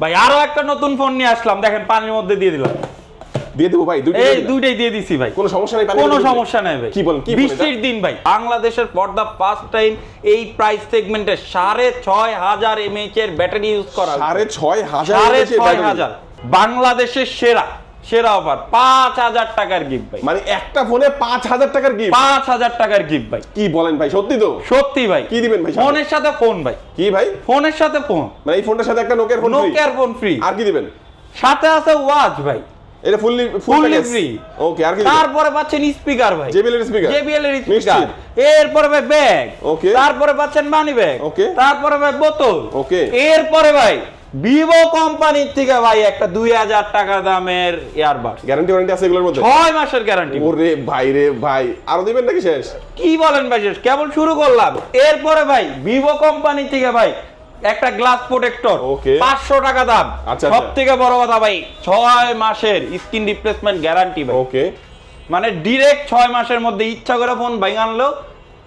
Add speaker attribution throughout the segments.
Speaker 1: ভাই আরও একটা নতুন ফোন নিয়ে আসলাম। দেখেন পানির মধ্যে দিয়ে দিলাম।
Speaker 2: দিয়ে দেবো ভাই
Speaker 1: এই দুইটাই দিয়ে দিছি ভাই।
Speaker 2: কোনো সমস্যা নাই
Speaker 1: কোনো সমস্যা নাই ভাই।
Speaker 2: কি বলেন কি
Speaker 1: বৃষ্টির দিন ভাই। বাংলাদেশের ফর দা ফার্স্ট টাইম এই প্রাইস সেগমেন্টে সাড়ে ছয় হাজার এমএইচ এর ব্যাটারি ইউজ করা।
Speaker 2: সাড়ে ছয়। হাজার।
Speaker 1: বাংলাদেশের সেরা। সেরা অফার পাঁচ হাজার টাকার গিফট ভাই।
Speaker 2: মানে একটা ফোনে পাঁচ হাজার টাকার গিফট
Speaker 1: পাঁচ হাজার টাকার গিফট ভাই।
Speaker 2: কি বলেন ভাই সত্যি তো?
Speaker 1: সত্যি ভাই।
Speaker 2: কি দিবেন ভাই?
Speaker 1: ফোনের সাথে ফোন ভাই।
Speaker 2: কি ভাই?
Speaker 1: ফোনের সাথে ফোন
Speaker 2: মানে এই ফোনটার সাথে একটা নোকিয়ার ফোন
Speaker 1: নোকিয়ার ফোন ফ্রি
Speaker 2: আর কি দিবেন?
Speaker 1: সাথে আছে ওয়াচ ভাই।
Speaker 2: এটা ফুললি
Speaker 1: ফুললি ফ্রি
Speaker 2: ওকে আর কি
Speaker 1: তারপরে পাচ্ছেন স্পিকার ভাই।
Speaker 2: JBL এর speaker?
Speaker 1: JBL এর স্পিকার এরপরে ভাই ব্যাগ
Speaker 2: Okay.
Speaker 1: তারপরে পাচ্ছেন মানি ব্যাগ
Speaker 2: Okay.
Speaker 1: তারপরে ভাই বোতল
Speaker 2: Okay.
Speaker 1: এরপরে ভাই ভিভো কোম্পানির থেকে ভাই একটা দুই হাজার টাকা দামের ইয়ারবাড।
Speaker 2: গ্যারান্টি ওয়ারেন্টি আছে এগুলোর মধ্যে?
Speaker 1: ছয় মাসের গ্যারান্টি
Speaker 2: ওরে ভাই রে ভাই। আরও দিবেন নাকি শেষ?
Speaker 1: কি বলেন ভাই শেষ? কেবল শুরু করলাম। এরপরে ভাই ভিভো কোম্পানি থেকে ভাই একটা গ্লাস প্রোটেক্টর. পাঁচশো টাকা দাম।
Speaker 2: আচ্ছা,
Speaker 1: সব
Speaker 2: আচ্ছা।
Speaker 1: থেকে বড় কথা ভাই ছয় মাসের স্কিন রিপ্লেসমেন্ট গ্যারান্টি ভাই।
Speaker 2: ওকে
Speaker 1: মানে ডিরেক্ট ছয় মাসের মধ্যে ইচ্ছা করে ফোন ভাই আনলেও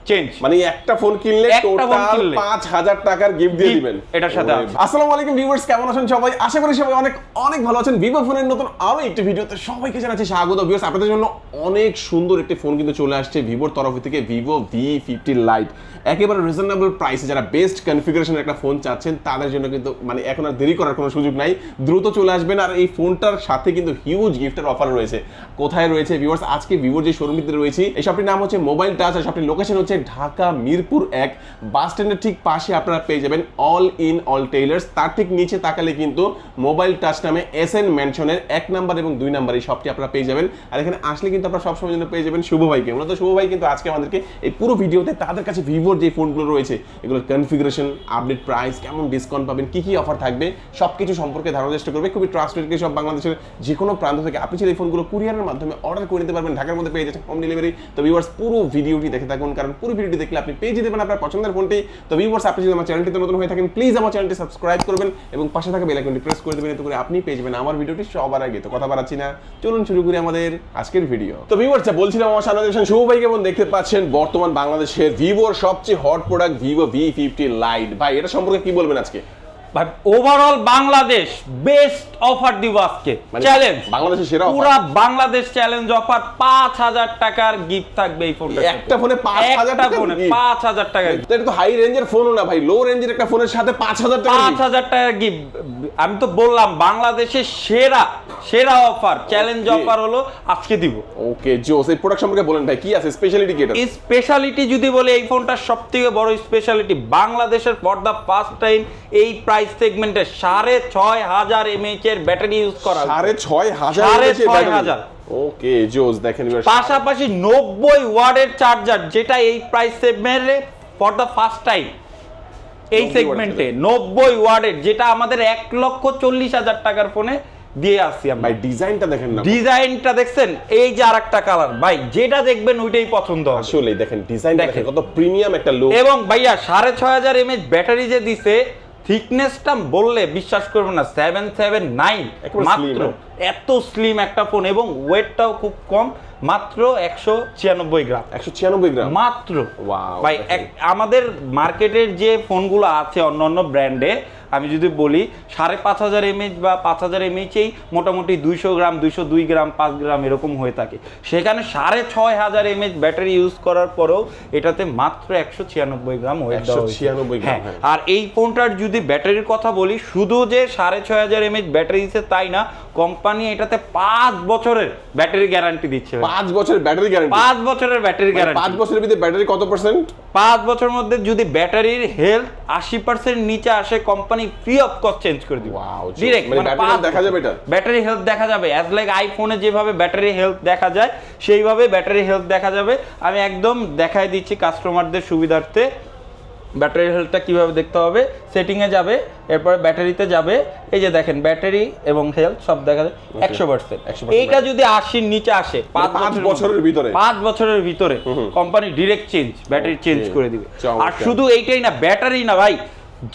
Speaker 1: চেঞ্জ
Speaker 2: মানে একটা ফোন কিনলে টোটাল
Speaker 1: কিনলে।
Speaker 2: পাঁচ হাজার টাকার গিফট দিয়ে দিবেন।
Speaker 1: এটার সাথে
Speaker 2: আসসালামু আলাইকুম ভিউয়ার্স কেমন আছেন সবাই? আশা করি সবাই অনেক অনেক ভালো আছেন। ভিভো ফোনের নতুন আরও একটি ভিডিওতে সবাইকে জানাচ্ছি স্বাগত। ভিউয়ার্স আপনাদের জন্য অনেক সুন্দর একটি ফোন কিন্তু চলে আসছে ভিভোর তরফ থেকে ভিভো ভি ফিফটি লাইট একেবারে রিজনেবল প্রাইসে যারা বেস্ট কনফিগারেশনের একটা ফোন চাচ্ছেন তাদের জন্য কিন্তু মানে এখন আর দেরি করার কোনো সুযোগ নাই। দ্রুত চলে আসবেন আর এই ফোনটার সাথে কিন্তু হিউজ গিফটের অফার রয়েছে। কোথায় রয়েছে? ভিউয়ার্স আজকে ভিভোর যে শোরুমটিতে রয়েছে এই শপটির নাম হচ্ছে মোবাইল টাচ আর শপটির লোকেশন হচ্ছে ঢাকা, মিরপুর এক বাস স্ট্যান্ডের ঠিক পাশে আপনারা পেয়ে যাবেন অল ইন অল টেইলার্স তার ঠিক নিচে তাকালে কিন্তু মোবাইল টাচ নামে এস এন ম্যানশনের এক নাম্বার এবং দুই নাম্বার এই শপটি আপনারা পেয়ে যাবেন। আর এখানে আসলে কিন্তু আপনারা সবসময় জন্য পেয়ে যাবেন শুভ ভাইকে। মূলত শুভ ভাই কিন্তু আজকে আমাদেরকে এই পুরো ভিডিওতে তাদের কাছে ভিভোর যে ফোনগুলো রয়েছে এগুলোর কনফিগারেশন আপডেট প্রাইস কেমন ডিসকাউন্ট পাবেন, কি কি অফার থাকবে, সবকিছু সম্পর্কে ধারণার চেষ্টা করবে। খুবই ট্রাস্টেড সব বাংলাদেশের যে কোনো প্রান্ত থেকে আপনি এই ফোনগুলো কুরিয়ারের মাধ্যমে অর্ডার করে নিতে পারবেন। ঢাকার মধ্যে পেয়ে যাচ্ছেন হোম ডেলিভারি তো ভিউয়ার্স পুরো ভিডিওটি দেখে থাকুন, কারণ পুরো ভিডিওটি দেখলে আপনি পেয়ে যেতে পারেন আপনার পছন্দের ফোনটি। তো ভিউয়ার্স আপনি যদি আমার চ্যানেলটিতে নতুন হয়ে থাকেন প্লিজ আমার চ্যানেলটি সাবস্ক্রাইব করবেন এবং পাশে থাকা বেল আইকনটি প্রেস করে দেবেন, এতে করে আপনি পেয়ে যাবেন আমার ভিডিওটি সবার আগে। তো কথা বাড়াচ্ছি না, চলুন শুরু করি আমাদের আজকের ভিডিও তো ভিউয়ার্স বলছিলাম আমার সামনে দেখছেন শুভ ভাই, কেমন দেখতে পাচ্ছেন? বর্তমান বাংলাদেশের ভিভোর সবচেয়ে hot product Vivo V fifty lite ভাই, এটা সম্পর্কে কি বলবেন আজকে?
Speaker 1: ভাই ওভারঅল বাংলাদেশ বেস্ট অফার দিব আজকে।
Speaker 2: মানে
Speaker 1: চ্যালেঞ্জ
Speaker 2: বাংলাদেশের সেরা
Speaker 1: পুরো বাংলাদেশ চ্যালেঞ্জ অফার পাঁচ হাজার টাকার গিফট থাকবে এই ফোনটা
Speaker 2: একটা ফোনে পাঁচ হাজার
Speaker 1: একটা ফোনে
Speaker 2: gift?
Speaker 1: পাঁচ হাজার টাকার
Speaker 2: এটা তো হাই রেঞ্জের ফোনও না ভাই লো রেঞ্জের একটা ফোনের সাথে পাঁচ হাজার টাকা
Speaker 1: পাঁচ হাজার টাকার গিফট আমি তো বললাম বাংলাদেশের সেরা সেরা অফার চ্যালেঞ্জ অফার হলো আজকে দিব।
Speaker 2: ওকে জোস এই প্রোডাক্ট সম্পর্কে বলেন ভাই কি আছে? স্পেশালিটি কি
Speaker 1: এই স্পেশালিটি যদি বলে এই ফোনটার সব থেকে বড় স্পেশালিটি বাংলাদেশের ফর দ্য ফার্স্ট টাইম এই প্রাইস সেগমেন্টে সাড়ে ছয় হাজার এমএইচ এর ব্যাটারি ইউজ করা
Speaker 2: সাড়ে ছয় হাজার
Speaker 1: সাড়ে ছয় হাজার।
Speaker 2: ওকে জোস দেখেন
Speaker 1: পাশাপাশি নব্বই ওয়ার্ডের চার্জার যেটা এই প্রাইস সেগমেন্টে ফর দ্য ফার্স্ট টাইম এই
Speaker 2: 90
Speaker 1: সেগমেন্টে নব্বই ওয়ার্ডের যেটা আমাদের এক লক্ষ চল্লিশ হাজার টাকার ফোনে দিয়ে আসছি আমরা।
Speaker 2: ভাই ডিজাইনটা দেখেন না।
Speaker 1: ডিজাইনটা দেখছেন? এই যে আরেকটা কালার ভাই যেটা দেখবেন ওইটাই পছন্দ
Speaker 2: আসলে দেখেন ডিজাইন
Speaker 1: দেখেন।
Speaker 2: কত প্রিমিয়াম একটা লুক
Speaker 1: এবং ভাইয়া সাড়ে ছয় হাজার এমএচ ব্যাটারি যে দিছে থিকনেসটা বললে বিশ্বাস করবেন না সেভেন সেভেন নাইন মাত্র এত স্লিম একটা ফোন এবং ওয়েটটাও খুব কম মাত্র একশো ছিয়ানব্বই গ্রাম
Speaker 2: একশো ছিয়ানব্বই গ্রাম
Speaker 1: মাত্র। ভাই আমাদের মার্কেটের যে ফোনগুলো আছে অন্য অন্য ব্র্যান্ডে আমি যদি বলি সাড়ে পাঁচ হাজার এমএইচ বা পাঁচ হাজার এমএইচেই মোটামুটি দুইশো গ্রাম দুইশো দুই গ্রাম পাঁচ গ্রাম এরকম হয়ে থাকে। সেখানে সাড়ে ছয় হাজার এমএইচ ব্যাটারি ইউজ করার পরেও এটাতে মাত্র একশো ছিয়ানব্বই গ্রাম ওয়েট
Speaker 2: 196 গ্রাম, হ্যাঁ।
Speaker 1: আর এই ফোনটার যদি ব্যাটারির কথা বলি শুধু যে সাড়ে ছয় হাজার এমএইচ ব্যাটারি দিচ্ছে তাই না কোম্পানি এটাতে পাঁচ বছরের ব্যাটারি গ্যারান্টি দিচ্ছে।
Speaker 2: পাঁচ বছরের ব্যাটারি গ্যারান্টি
Speaker 1: পাঁচ বছরের ব্যাটারি গ্যারান্টি
Speaker 2: পাঁচ বছরের ভিতরে ব্যাটারি কত পার্সেন্ট
Speaker 1: পাঁচ বছরের মধ্যে যদি ব্যাটারির হেলথ আশি পার্সেন্ট নিচে আসে company free of cost change করে দিবে।
Speaker 2: Wow, just-
Speaker 1: ডিরেক্ট
Speaker 2: মানে দেখা যাবে এটা?
Speaker 1: ব্যাটারি হেলথ দেখা যাবে। অ্যাজ লাইক আইফোনে যেভাবে ব্যাটারি হেলথ দেখা যায় সেইভাবে ব্যাটারি হেলথ দেখা যাবে। আমি একদম দেখাই দিচ্ছি কাস্টমারদের সুবিধার্থে। ব্যাটারি হেলথটা কীভাবে দেখতে হবে? সেটিংয়ে যাবে এরপরে ব্যাটারিতে যাবে। এই যে দেখেন ব্যাটারি এবং হেলথ সব দেখা যায়। একশো পার্সেন্ট
Speaker 2: 100%
Speaker 1: এইটা যদি আশির নিচে আসে পাঁচ
Speaker 2: মানে পাঁচ
Speaker 1: বছরের
Speaker 2: ভিতরে?
Speaker 1: পাঁচ বছরের ভিতরে company direct change battery change করে দিবে। আর শুধু এইটাই না ব্যাটারি না ভাই।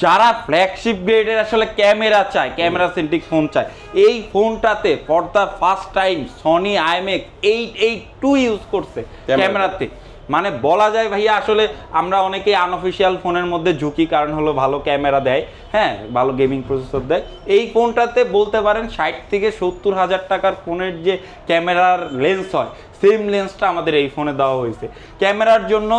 Speaker 1: যারা ফ্ল্যাগশিপ গ্রেডের আসলে ক্যামেরা চায় ক্যামেরা সেন্ট্রিক ফোন চায় এই ফোনটাতে for the first time Sony IMX eight eight two use করছে
Speaker 2: ক্যামেরাতে।
Speaker 1: মানে বলা যায় ভাইয়া আসলে আমরা অনেকেই আনঅফিসিয়াল ফোনের মধ্যে ঝুঁকি কারণ হলো ভালো ক্যামেরা দেয় হ্যাঁ ভালো গেমিং প্রসেসর দেয়। এই ফোনটাতে বলতে পারেন ষাট থেকে সত্তর হাজার টাকার ফোনের যে ক্যামেরার লেন্স হয় সেম লেন্সটা আমাদের এই ফোনে দেওয়া হয়েছে। ক্যামেরার জন্য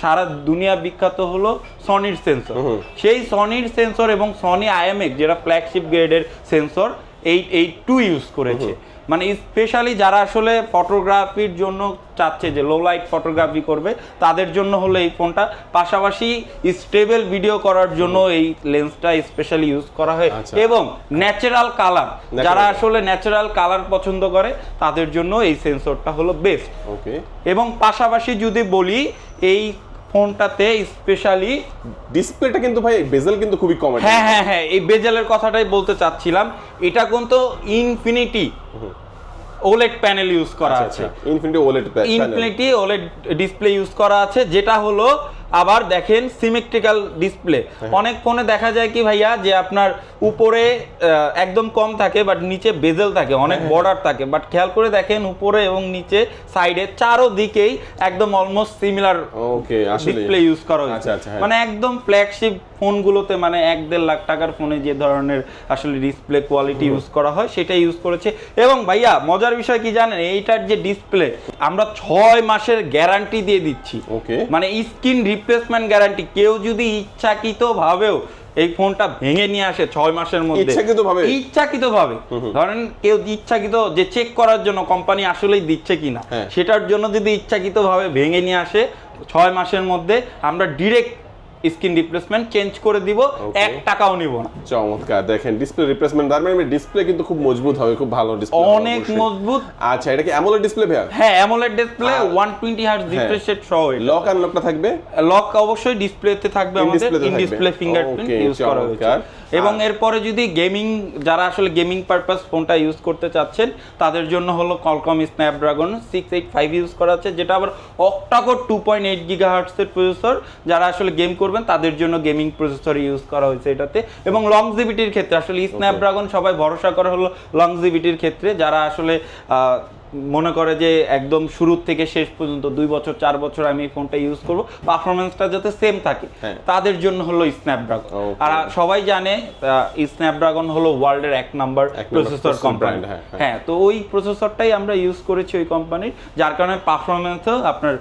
Speaker 1: সারা দুনিয়া বিখ্যাত হলো সনির সেন্সর সেই সনির সেন্সর এবং সনি আইএমএক্স যেটা ফ্ল্যাগশিপ গ্রেডের sensor eight eight two use করেছে। মানে স্পেশালি যারা আসলে ফটোগ্রাফির জন্য চাচ্ছে যে লো লাইট ফটোগ্রাফি করবে তাদের জন্য হলো এই ফোনটা পাশাপাশি স্টেবল ভিডিও করার জন্য এই লেন্সটা স্পেশালি ইউজ করা হয়।
Speaker 2: আচ্ছা।
Speaker 1: এবং ন্যাচারাল কালার যারা আসলে ন্যাচারাল কালার পছন্দ করে তাদের জন্য এই সেন্সরটা হলো বেস্ট
Speaker 2: ওকে
Speaker 1: এবং পাশাপাশি যদি বলি এই ফোনটাতে স্পেশালি
Speaker 2: ডিসপ্লেটা কিন্তু ভাই বেজেল কিন্তু খুবই কম
Speaker 1: হ্যাঁ হ্যাঁ হ্যাঁ এই বেজেলের কথাটাই বলতে চাচ্ছিলাম। এটা কিন্তু ইনফিনিটি ওলেড প্যানেল ইউজ করা
Speaker 2: আচ্ছা
Speaker 1: আছে।
Speaker 2: Infinity OLED
Speaker 1: infinity OLED display use করা আছে যেটা হলো আবার দেখেন সিমেট্রিক্যাল ডিসপ্লে
Speaker 2: হ্যাঁ।
Speaker 1: অনেক ফোনে দেখা যায় কি ভাইয়া যে আপনার উপরে একদম কম থাকে বাট নিচে বেজেল থাকে অনেক
Speaker 2: হ্যাঁ,
Speaker 1: বর্ডার থাকে। বাট খেয়াল করে দেখেন উপরে এবং নিচে সাইডে চারো দিকেই একদম অলমোস্ট সিমিলার
Speaker 2: ওকে আসলে
Speaker 1: ডিসপ্লে ইউজ করা হয়েছে।
Speaker 2: আচ্ছা, আচ্ছা, হ্যাঁ।
Speaker 1: মানে একদম ফ্ল্যাগশিপ ফোনগুলোতে মানে এক দেড় লাখ টাকার ফোনে যে ধরনের আসলে ডিসপ্লে কোয়ালিটি ইউজ করা হয় সেটা ইউজ করেছে। এবং ভাইয়া মজার বিষয় কি জানেন? এইটার যে ডিসপ্লে আমরা ছয় মাসের গ্যারান্টি দিয়ে দিচ্ছি।
Speaker 2: ওকে
Speaker 1: মানে স্ক্রিন রিপ্লেসমেন্ট গ্যারান্টি কেউ যদি ইচ্ছাকৃত ভাবেও এই ফোনটা ভেঙে নিয়ে আসে ছয় মাসের মধ্যে
Speaker 2: ইচ্ছাকৃতভাবে?
Speaker 1: ইচ্ছাকৃত ভাবে ধরেন কেউ ইচ্ছাকৃত যে চেক করার জন্য কোম্পানি আসলেই দিচ্ছে কিনা
Speaker 2: হ্যাঁ।
Speaker 1: সেটার জন্য যদি ইচ্ছাকৃত ভাবে ভেঙে নিয়ে আসে ছয় মাসের মধ্যে আমরা ডিরেক্ট স্ক্রিন রিপ্লেসমেন্ট চেঞ্জ করে দিব এক টাকাও নিব না।
Speaker 2: চমৎকার দেখেন ডিসপ্লে রিপ্লেসমেন্ট তার মানে ডিসপ্লে কিন্তু খুব মজবুত হবে খুব ভালো ডিসপ্লে
Speaker 1: অনেক মজবুত।
Speaker 2: আচ্ছা এটা কি অ্যামোলেড ডিসপ্লে ভাইয়া?
Speaker 1: হ্যাঁ অ্যামোলেড ডিসপ্লে
Speaker 2: আর-
Speaker 1: one twenty hertz refresh rate সহ।
Speaker 2: লক আনলকটা থাকবে?
Speaker 1: লক অবশ্যই ডিসপ্লেতে থাকবে আমাদের ইন ডিসপ্লে ফিঙ্গারপ্রিন্ট ইউজ করা হয়েছে। এবং এরপরে যদি গেমিং যারা আসলে গেমিং পারপাস ফোনটা ইউজ করতে চাচ্ছেন তাদের জন্য হলো Qualcomm Snapdragon six eight five use করা আছে যেটা আবার octa core two point eight giga হার্টসের processor যারা আসলে গেম করবেন তাদের জন্য গেমিং প্রসেসর ইউজ করা হয়েছে এটাতে। এবং লংজিভিটির ক্ষেত্রে আসলে স্ন্যাপড্রাগন সবাই ভরসা করা হলো লংজিভিটির ক্ষেত্রে যারা আসলে আহ, মনে করে যে একদম শুরু থেকে শেষ পর্যন্ত দুই বছর চার বছর আমি এই ফোনটা ইউজ করব। পারফরমেন্সটা যাতে সেম থাকে
Speaker 2: হ্যাঁ।
Speaker 1: তাদের জন্য হলো স্ন্যাপড্রাগন আর সবাই জানে স্ন্যাপড্রাগন হলো ওয়ার্ল্ডের এক নাম্বার প্রসেসর কোম্পানি
Speaker 2: হ্যাঁ,
Speaker 1: তো ওই প্রসেসরটাই আমরা ইউজ করেছি ওই কোম্পানির যার কারণে পারফরমেন্সও আপনার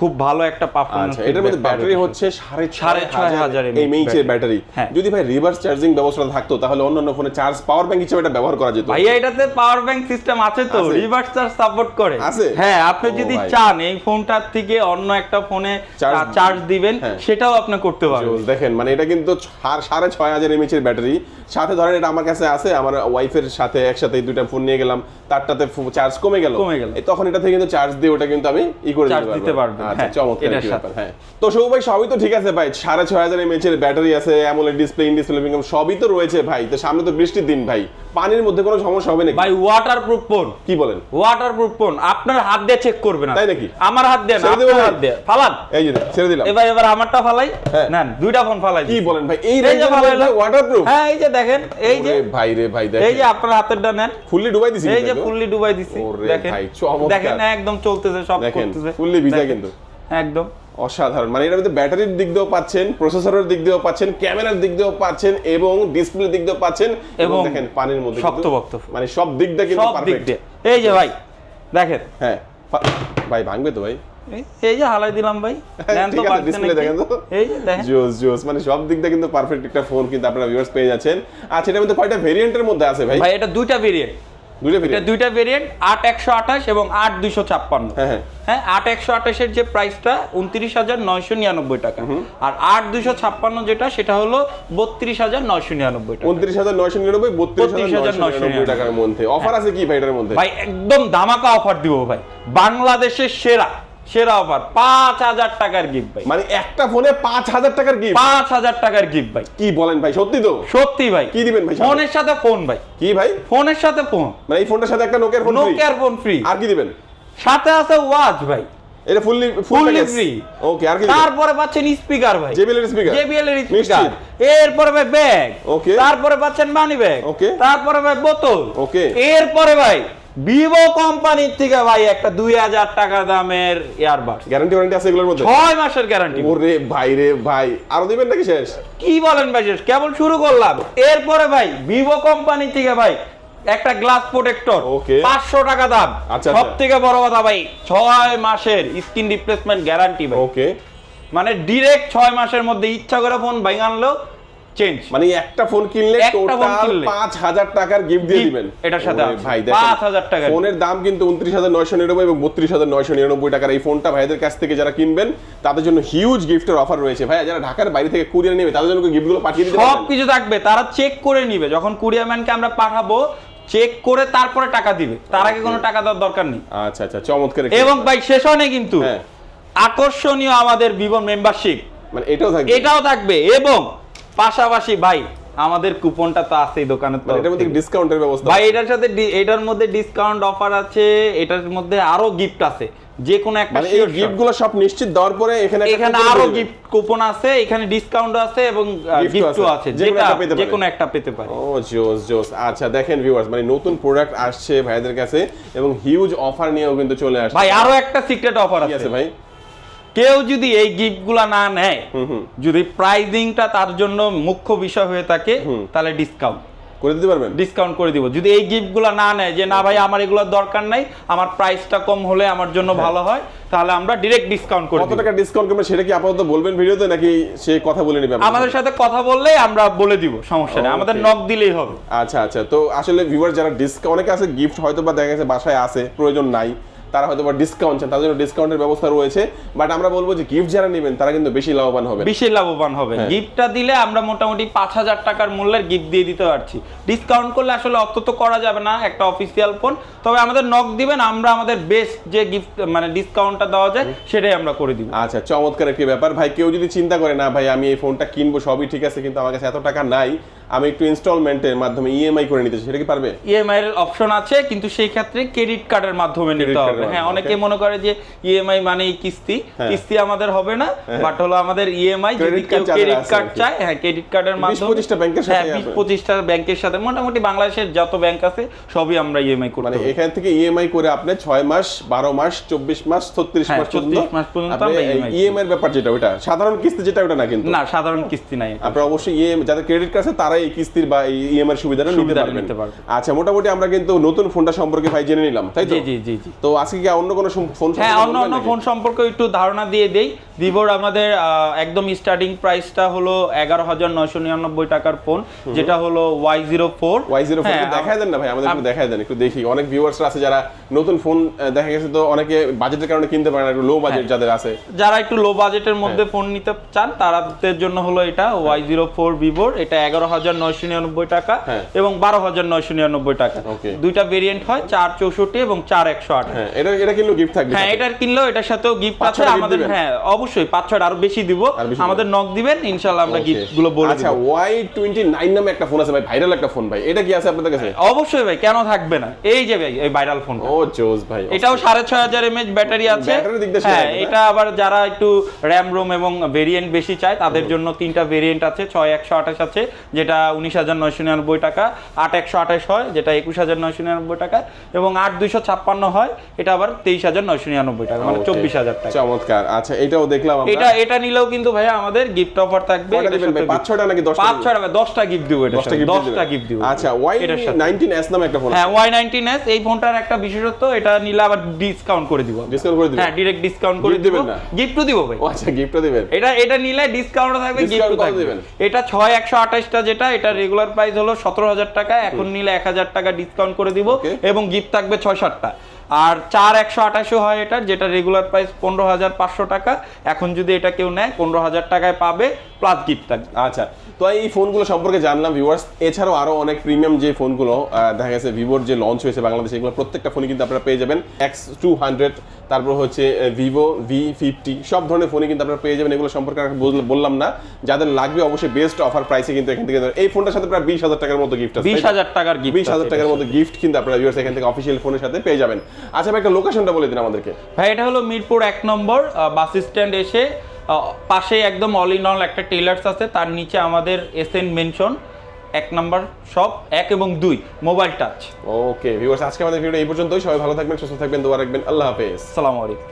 Speaker 1: খুব ভালো একটা পারফরমেন্স
Speaker 2: আচ্ছা এটার মধ্যে ব্যাটারি হচ্ছে সাড়ে
Speaker 1: সাড়ে ছয় হাজার
Speaker 2: এমএইচ এর ব্যাটারি। যদি ভাই রিভার্স চার্জিং ব্যবস্থা থাকতো তাহলে অন্যান্য ফোনে চার্জ পাওয়ার ব্যাংক হিসেবে এটা ব্যবহার করা যেত।
Speaker 1: ভাইয়া এটাতে পাওয়ার ব্যাংক সিস্টেম আছে তো? রিভার্স চার্জ সাপোর্ট করে। হ্যাঁ আপনি যদি চান এই ফোনটার থেকে অন্য একটা ফোনে চার্জ দিবেন
Speaker 2: হ্যাঁ।
Speaker 1: সেটাও আপনি করতে পারবেন।
Speaker 2: দেখেন মানে এটা কিন্তু সাড়ে ছয় হাজার ব্যাটারি। সাথে ধরেন এটা আমার কাছে আছে আমার ওয়াইফের সাথে একসাথে দুইটা ফোন নিয়ে গেলাম তারটাতে চার্জ কমে গেল।
Speaker 1: কমে গেল।
Speaker 2: তখন এটা থেকে কিন্তু চার্জ দিয়ে ওটা কিন্তু আমি ই করে
Speaker 1: দিতে পারবেন,
Speaker 2: আচ্ছা
Speaker 1: হ্যাঁ,
Speaker 2: চমৎকার হ্যাঁ। তো সৌ ভাই সবই তো ঠিক আছে ভাই সাড়ে ছয় হাজার এমএইচ এর ব্যাটারি আছে অ্যামোলেড ডিসপ্লে ইন ডিসপ্লে সবই তো রয়েছে ভাই। তো সামনে তো বৃষ্টির দিন ভাই। পানির মধ্যে কোনো সমস্যা হবে না
Speaker 1: ভাই ওয়াটার প্রুফ ফোন
Speaker 2: কি বলেন?
Speaker 1: ওয়াটার প্রুফ ফোন আপনার হাত দিয়ে চেক করবে না
Speaker 2: তাই নাকি?
Speaker 1: আমার হাত দিয়ে না আপনার হাত দিয়ে। ফালান।
Speaker 2: এই যে ছেড়ে দিলাম।
Speaker 1: এবার এবার আমারটা ফালাই।
Speaker 2: হ্যাঁ।
Speaker 1: নেন দুইটা ফোন ফালাই
Speaker 2: কি বলেন ভাই? এই
Speaker 1: যে
Speaker 2: রেঞ্জের ওয়াটারপ্রুফ
Speaker 1: হ্যাঁ এই যে দেখেন এই যে
Speaker 2: ভাই রে ভাই
Speaker 1: এই যে আপনার হাতেরটা নেন।
Speaker 2: ফুললি ডুবাই দিছি
Speaker 1: এই যে ফুললি ডুবাই দিছি দেখেন। দেখেন একদম চলতেছে সব করতেছে।
Speaker 2: ফুললি ভিজা কিন্তু।
Speaker 1: একদম।
Speaker 2: অসাধারণ। মানে এটার মধ্যে ব্যাটারির দিক দিয়েও পাচ্ছেন প্রসেসরের দিক দিয়েও পাচ্ছেন ক্যামেরার দিক দিয়েও পাচ্ছেন এবং ডিসপ্লে দিক দিয়েও পাচ্ছেন এবং দেখেন পানির মধ্যে
Speaker 1: শক্তপোক্ত।
Speaker 2: মানে সব দিক দিয়ে কিন্তু পারফেক্ট
Speaker 1: এই যে ভাই দেখেন।
Speaker 2: হ্যাঁ ভাই ভাঙবে তো ভাই।
Speaker 1: এই- যে হালাই দিলাম ভাই তো
Speaker 2: ডিসপ্লে দেখেন তো।
Speaker 1: এই যে দেখেন।
Speaker 2: জোস জোস মানে সব দিক দিয়ে কিন্তু পারফেক্ট একটা ফোন কিন্তু আপনারা ভিউয়ার্স পেয়ে যাচ্ছেন। আচ্ছা এটার মধ্যে কয়টা ভেরিয়েন্টের মধ্যে আছে ভাই?
Speaker 1: ভাই এটা দুইটা ভেরিয়েন্ট এটা দুইটা ভেরিয়েন্ট আট একশো আঠাশ এবং আট দুইশো ছাপ্পান্ন।
Speaker 2: হ্যাঁ হ্যাঁ।
Speaker 1: হ্যাঁ আট একশো আঠাশের যে প্রাইসটা উনত্রিশ হাজার নয়শো নিরানব্বই টাকা। আর আট দুইশো ছাপ্পান্ন যেটা সেটা হলো বত্রিশ হাজার নয়শো নিরানব্বই টাকা।
Speaker 2: উনত্রিশ হাজার নয়শো নিরানব্বই বত্রিশ হাজার নয়শো নিরানব্বই টাকার মধ্যে। অফার আছে কি ভাই এটার মধ্যে?
Speaker 1: ভাই একদম ধামাকা অফার দিব ভাই। বাংলাদেশের সেরা সেরা অফার পাঁচ হাজার টাকার গিফট ভাই।
Speaker 2: মানে একটা ফোনে পাঁচ হাজার টাকার গিফট
Speaker 1: পাঁচ হাজার টাকার গিফট ভাই।
Speaker 2: কি বলেন ভাই সত্যি তো?
Speaker 1: সত্যি ভাই।
Speaker 2: কি দিবেন ভাই?
Speaker 1: ফোনের সাথে ফোন ভাই।
Speaker 2: কি ভাই?
Speaker 1: ফোনের সাথে ফোন
Speaker 2: মানে এই ফোনটার সাথে একটা নোকিয়ার ফোন ফ্রি
Speaker 1: নোকিয়ার ফোন ফ্রি
Speaker 2: আর কি দিবেন?
Speaker 1: সাথে আছে ওয়াচ ভাই।
Speaker 2: এটা ফুললি
Speaker 1: Fully free।
Speaker 2: ওকে আর কি
Speaker 1: তারপরে পাচ্ছেন স্পিকার ভাই।
Speaker 2: JBL এর স্পিকার
Speaker 1: জেবিএল এর স্পিকার এরপরে ভাই ব্যাগ
Speaker 2: Okay.
Speaker 1: তারপরে পাচ্ছেন মানি ব্যাগ
Speaker 2: Okay.
Speaker 1: তারপরে ভাই বোতল
Speaker 2: Okay.
Speaker 1: এরপরে ভাই ভিভো কোম্পানির থেকে ভাই একটা দুই হাজার টাকা দামের ইয়ারবাড
Speaker 2: গ্যারান্টি ওয়ারেন্টি আছে এগুলোর মধ্যে?
Speaker 1: ছয় মাসের গ্যারান্টি
Speaker 2: ওরে ভাই রে ভাই। আরও দিবেন নাকি শেষ?
Speaker 1: কি বলেন ভাই শেষ? কেবল শুরু করলাম। এরপরে ভাই ভিভো কোম্পানি থেকে ভাই একটা গ্লাস প্রোটেক্টর. পাঁচশো টাকা দাম।
Speaker 2: আচ্ছা,
Speaker 1: সব
Speaker 2: আচ্ছা।
Speaker 1: থেকে বড় কথা ভাই ছয় মাসের স্ক্রিন রিপ্লেসমেন্ট গ্যারান্টি ভাই।
Speaker 2: ওকে
Speaker 1: মানে ডিরেক্ট ছয় মাসের মধ্যে ইচ্ছা করে ফোন ভাই আনলো চেঞ্জ
Speaker 2: মানে একটা ফোন কিনলে টোটাল
Speaker 1: কিনলে।
Speaker 2: পাঁচ হাজার টাকার গিফট দিয়ে দিবেন।
Speaker 1: এটার সাথে।
Speaker 2: ভাই
Speaker 1: 5,000 টাকার।
Speaker 2: ফোনের দাম কিন্তু উনত্রিশ হাজার নয়শো নিরানব্বই এবং বত্রিশ হাজার নয়শো নিরানব্বই টাকার এই ফোনটা ভাইদের কাছ থেকে যারা কিনবেন তাদের জন্য হিউজ গিফটের অফার রয়েছে। ভাই যারা ঢাকার বাইরে থেকে কুরিয়ার নেবে তাদের জন্য গিফটগুলো পাঠিয়ে দিতে
Speaker 1: সব কিছু থাকবে। তারা চেক করে নিবে। যখন কুরিয়ার ম্যানকে আমরা পাঠাবো চেক করে তারপরে টাকা দিবে। তার আগে কোনো টাকা দেওয়ার দরকার নেই।
Speaker 2: আচ্ছা আচ্ছা চমৎকার
Speaker 1: এবং ভাই শেষ হয় না কিন্তু।
Speaker 2: হ্যাঁ।
Speaker 1: আকর্ষণীয় আমাদের ভিভো মেম্বারশিপ
Speaker 2: মানে এটাও থাকবে।
Speaker 1: এটাও থাকবে। এবং পাশাপাশি ভাই আমাদের কুপনটা তো আছেই দোকানের
Speaker 2: মানে এটার মধ্যে ডিসকাউন্টের ব্যবস্থা
Speaker 1: ভাই এটার সাথে এটার মধ্যে ডিসকাউন্ট অফার আছে এটার মধ্যে আরও গিফট আছে। যে কোনো একটা
Speaker 2: মানে এই গিফটগুলো সব নিশ্চিত দেওয়ার পরে এখানে
Speaker 1: এখানে
Speaker 2: আরও
Speaker 1: গিফট কুপন আছে এখানে ডিসকাউন্ট আছে এবং গিফটও
Speaker 2: আছে।
Speaker 1: আছে। যেটা যে কোনো একটা পেতে পারে।
Speaker 2: ও জোস জোস। আচ্ছা দেখেন ভিউয়ার্স মানে নতুন প্রোডাক্ট আসছে ভাইদের কাছে এবং হিউজ অফার নিয়েও কিন্তু চলে আসছে।
Speaker 1: ভাই আরও একটা সিক্রেট অফার
Speaker 2: আছে।
Speaker 1: আছে
Speaker 2: ভাই?
Speaker 1: কেউ যদি এই গিফটগুলা না নেয় যদি প্রাইজিংটা তার জন্য মুখ্য বিষয় হয়ে থাকে তাহলে ডিসকাউন্ট
Speaker 2: করে দিতে পারবেন?
Speaker 1: ডিসকাউন্ট করে দিব। যদি এই গিফটগুলো না নেয় যে না ভাই আমার এগুলোর দরকার নাই আমার প্রাইসটা কম হলে আমার জন্য ভালো হয় তাহলে আমরা ডিরেক্ট ডিসকাউন্ট করে
Speaker 2: কত টাকা ডিসকাউন্ট করবেন সেটা কি আপাতত বলবেন ভিডিওতে নাকি সে কথা বলে নেবে
Speaker 1: আমাদের
Speaker 2: সাথে?
Speaker 1: কথা বললে আমরা বলে দিব সমস্যা নেই। আমাদের. নক দিলেই হবে।
Speaker 2: আচ্ছা আচ্ছা। তো আসলে ভিউয়ার যারা ডিসকাউন্ট অনেকে আছে গিফট হয়তো বা দেখা গেছে বাসায় আছে প্রয়োজন নাই। তারা হয়তো বা ডিসকাউন্ট চান তাদের জন্য ডিসকাউন্টের ব্যবস্থা রয়েছে। বাট আমরা বলব যে গিফট যারা নেবেন তারা কিন্তু বেশি লাভবান হবে।
Speaker 1: বেশি লাভবান হবে।
Speaker 2: হ্যাঁ।
Speaker 1: গিফটটা দিলে আমরা মোটামুটি পাঁচ হাজার টাকার মূল্যের গিফট দিয়ে দিতে পারছি। ডিসকাউন্ট করলে আসলে অত তো করা যাবে না একটা অফিসিয়াল ফোন তবে আমাদের নক দিবেন আমরা আমাদের বেস্ট যে গিফট মানে ডিসকাউন্টটা দেওয়া যায় সেটাই আমরা করে দিব।
Speaker 2: আচ্ছা চমৎকার একটি ব্যাপার। ভাই কেউ যদি চিন্তা করে না ভাই আমি এই ফোনটা কিনবো সবই ঠিক আছে কিন্তু আমার কাছে এত টাকা নাই। আমি একটু ইনস্টলমেন্টের মাধ্যমে ইএমআই করে নিতে সেটা কি পারবে?
Speaker 1: ইএমআই এর অপশন আছে কিন্তু সেই ক্ষেত্রে ক্রেডিট কার্ডের মাধ্যমে নিতে হবে। হ্যাঁ অনেকে মনে করে যে ইএমআই মানেই কিস্তি।
Speaker 2: হ্যাঁ।
Speaker 1: কিস্তি আমাদের হবে না বাট হলো আমাদের ইএমআই যদি কেউ ক্রেডিট কার্ড চায় হ্যাঁ ক্রেডিট কার্ডের মাধ্যমে।
Speaker 2: 20-25টা ব্যাংকের সাথে
Speaker 1: হ্যাঁ বিশ
Speaker 2: আপনার-
Speaker 1: পঁচিশটা ব্যাংকের সাথে। মোটামুটি বাংলাদেশের যত ব্যাংক আছে সবই আমরা ইএমআই করতে
Speaker 2: মানে। এখান থেকে ইএমআই করে আপনি ছয় মাস বারো মাস চব্বিশ মাস ছত্রিশ
Speaker 1: হ্যাঁ,
Speaker 2: মাস পর্যন্ত
Speaker 1: 36 মাস পর্যন্ত আমরা
Speaker 2: ইএমআই এর ব্যাপার যেটা ওটা সাধারণ কিস্তি যেটা ওটা না কিন্তু।
Speaker 1: না সাধারণ কিস্তি নাই। এটা।
Speaker 2: আপনারা অবশ্যই ইএম যাদের ক্রেডিট কার্ড আছে তারাই এই কিস্তির বা এই ইএমআই সুবিধাটা নিতে পারবেন। আচ্ছা মোটামুটি আমরা কিন্তু নতুন ফোনটা সম্পর্কে ভাই জেনে নিলাম তাই তো?
Speaker 1: জি জি জি
Speaker 2: তো আজকে কি অন্য কোনো ফোন
Speaker 1: হ্যাঁ অন্য অন্য ফোন সম্পর্কে একটু ধারণা দিয়ে দেই। ভিভোর আমাদের একদম স্টার্টিং প্রাইসটা হলো এগারো হাজার নয়শো নিরানব্বই টাকার ফোন যেটা হলো Y zero four
Speaker 2: Y zero দেখায় দেন না ভাই আমাদের দেখায় দেন একটু দেখি। অনেক ভিউয়ার্স আছে যারা নতুন ফোন দেখা গেছে তো অনেকে বাজেটের কারণে কিনতে পারে না একটু লো বাজেট
Speaker 1: হ্যাঁ।
Speaker 2: যাদের আছে।
Speaker 1: যারা একটু লো বাজেটের মধ্যে ফোন নিতে চান তাদের জন্য হলো এটা ওয়াই জিরো ফোর ভিভোর এটা এগারো হাজার নয়শো নিরানব্বই টাকা
Speaker 2: হ্যাঁ।
Speaker 1: এবং বারো হাজার নয়শো নিরানব্বই টাকা। দুইটা ভেরিয়েন্ট হয় চার চৌষট্টি এবং চার একশো আট
Speaker 2: হ্যাঁ এটা এটা কিন্তু গিফট থাকবে
Speaker 1: হ্যাঁ এটার কিনলেও এটার সাথেও গিফট আছে আমাদের হ্যাঁ অবশ্যই পাঁচ আরও বেশি দিব। আমাদের নক দিবেন আমরা গিফটগুলো বলে
Speaker 2: আচ্ছা ওয়াই টোয়েন্টি নাইন নামে একটা ফোন আছে ভাই ভাইরাল একটা ফোন ভাই। এটা কি আছে আপনাদের কাছে?
Speaker 1: অবশ্যই ভাই কেন থাকবে না? এই যে ভাই এই ভাইরাল ফোন
Speaker 2: ও জোস ভাই
Speaker 1: এটাও সাড়ে ছয় হাজার এমএচ ব্যাটারি আছে। হ্যাঁ এটা আবার যারা একটু র্যাম রোম এবং ভেরিয়েন্ট বেশি চায় তাদের জন্য তিনটা ভেরিয়েন্ট আছে ছয় একশো আঠাশ আছে যেটা উনিশ হাজার নয়শো নিরানব্বই টাকা আট একশো আঠাশ হয় যেটা একুশ হাজার নয়শো নিরানব্বই টাকা এবং আট দুইশো ছাপ্পান্ন হয় এটা আবার তেইশ হাজার নয়শো নিরানব্বই টাকা মানে চব্বিশ হাজার টাকা।
Speaker 2: চমৎকার। আচ্ছা এটাও দেখলাম
Speaker 1: এটা এটা নিলেও কিন্তু ভাইয়া আমাদের গিফট অফার থাকবে।
Speaker 2: পাঁচ ছয়টা নাকি দশটা
Speaker 1: পাঁচ গিফট দিব এটা
Speaker 2: দশটা?
Speaker 1: গিফট দিব।
Speaker 2: আচ্ছা ওয়াই নাইনটিন এস নামে একটা ফোন
Speaker 1: হ্যাঁ ওয়াই নাইনটিন এস এই ফোনটার একটা বিশেষত্ব এটা নিলে আবার ডিসকাউন্ট করে দিব।
Speaker 2: ডিসকাউন্ট করে দিবেন?
Speaker 1: হ্যাঁ ডিরেক্ট ডিসকাউন্ট করে দিব। গিফটও দিব ভাই।
Speaker 2: ও আচ্ছা গিফটও দিবেন।
Speaker 1: এটা এটা নিলে ডিসকাউন্ট থাকবে গিফটও থাকবে। এটা ছয় একশো আঠাশটা যেটা এটা রেগুলার প্রাইস হলো সতেরো হাজার টাকা এখন নিলে এক হাজার টাকা ডিসকাউন্ট করে দিব এবং গিফট থাকবে ছয় সাতটা। আর চার একশো আঠাশও হয় এটার যেটা রেগুলার প্রাইস পনেরো হাজার পাঁচশো টাকা। এখন যদি এটা কেউ নেয় পনেরো হাজার টাকায় পাবে প্লাস গিফট থাকবে।
Speaker 2: আচ্ছা তো এই ফোনগুলো সম্পর্কে জানলাম ভিউয়ার্স এছাড়াও আরও অনেক প্রিমিয়াম যে ফোনগুলো দেখা গেছে ভিভোর যে লঞ্চ হয়েছে বাংলাদেশে এগুলো প্রত্যেকটা ফোনই কিন্তু আপনারা পেয়ে যাবেন। এক্স টু হান্ড্রেড তারপর হচ্ছে ভিভো ভি ফিফটি সব ধরনের ফোনই কিন্তু আপনারা পেয়ে যাবেন। এগুলো সম্পর্কে বললাম না। যাদের লাগবে অবশ্যই বেস্ট অফার প্রাইসে কিন্তু এখান থেকে এই ফোনটার সাথে প্রায় বিশ হাজার টাকার মতো গিফট আছে
Speaker 1: বিশ হাজার টাকার
Speaker 2: বিশ হাজার টাকার মতো গিফট কিন্তু আপনারা ভিউয়ার্স এখান থেকে অফিসিয়াল ফোনের সাথে পেয়ে যাবেন। আচ্ছা ভাই একটা লোকেশনটা বলে দিন আমাদেরকে।
Speaker 1: ভাই এটা হলো মিরপুর এক নম্বর বাস স্ট্যান্ড এসে পাশে একদম অল ইন অল একটা টেলার্স আছে তার নিচে আমাদের এস এন মেনশন এক নাম্বার সব এক এবং দুই মোবাইল টাচ
Speaker 2: ওকে ভিউয়ার্স আজকে আমাদের ভিডিও এই পর্যন্তই। সবাই ভালো থাকবেন সুস্থ থাকবেন দোয়া রাখবেন। আল্লাহ হাফেজ।
Speaker 1: সালামু আলাইকুম।